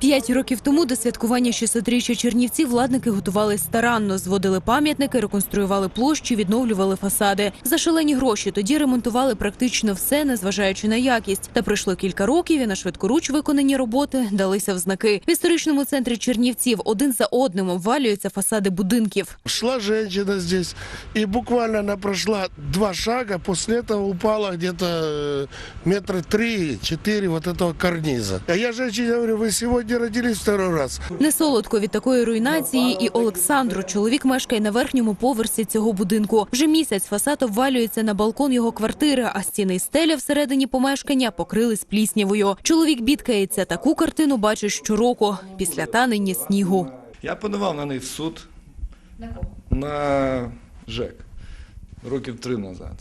П'ять років тому до святкування 600-річчя Чернівців владники готували старанно, зводили пам'ятники, реконструювали площі, відновлювали фасади. За шалені гроші тоді ремонтували практично все, незважаючи на якість. Та пройшло кілька років і на швидкоруч виконані роботи далися в знаки. В історичному центрі Чернівців один за одним обвалюються фасади будинків. Шла женщина здесь, и буквально она прошла два шага, после этого упала где-то э, метра три-четыре вот этого карниза. А я женщине говорю, вы сегодня родились второй раз. Не солодко від такої руйнації і Олександру. Чоловік мешкає на верхньому поверсі цього будинку. Вже місяць фасад обвалюється на балкон його квартири, а стіни й стеля всередині помешкання покрились пліснявою. Чоловік бідкається. Таку картину бачить щороку після танення снігу. Я подавав на них в суд на ЖЕК років три назад.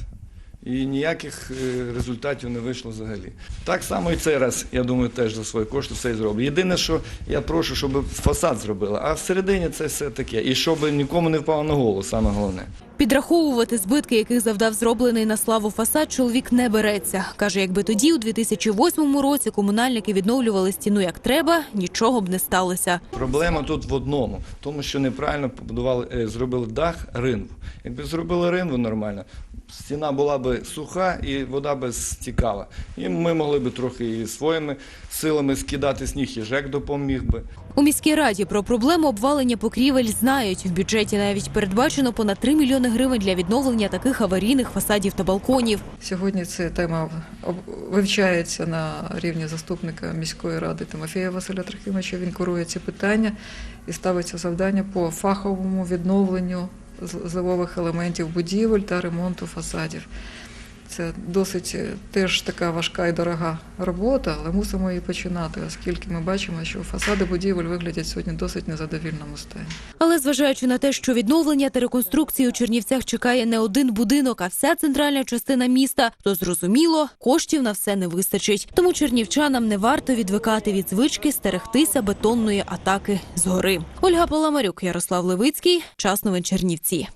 І ніяких е, результатів не вийшло взагалі. Так само і цей раз, я думаю, теж за свої кошти все і зроблю. Єдине, що я прошу, щоб фасад зробили, а всередині це все таке. І щоб нікому не впало на голову, саме головне. Підраховувати збитки, яких завдав зроблений на славу фасад, чоловік не береться. Каже, якби тоді, у 2008 році, комунальники відновлювали стіну як треба, нічого б не сталося. Проблема тут в одному, тому, що неправильно побудували, е, зробили дах ринву. Якби зробили ринву нормально, стіна була би суха і вода би стікала. І ми могли б трохи і своїми силами скидати сніг, і ЖЕК допоміг би. У міській раді про проблему обвалення покрівель знають. В бюджеті навіть передбачено понад 3 мільйони гривень для відновлення таких аварійних фасадів та балконів. Сьогодні ця тема вивчається на рівні заступника міської ради Тимофія Василя Трохимовича. Він курує ці питання і ставиться завдання по фаховому відновленню зливових елементів будівель та ремонту фасадів. Це досить е, теж така важка і дорога робота, але мусимо її починати, оскільки ми бачимо, що фасади будівель виглядять сьогодні досить незадовільному стані. Але зважаючи на те, що відновлення та реконструкції у Чернівцях чекає не один будинок, а вся центральна частина міста, то зрозуміло, коштів на все не вистачить. Тому чернівчанам не варто відвикати від звички стерегтися бетонної атаки згори. Ольга Паламарюк, Ярослав Левицький, час новин Чернівці.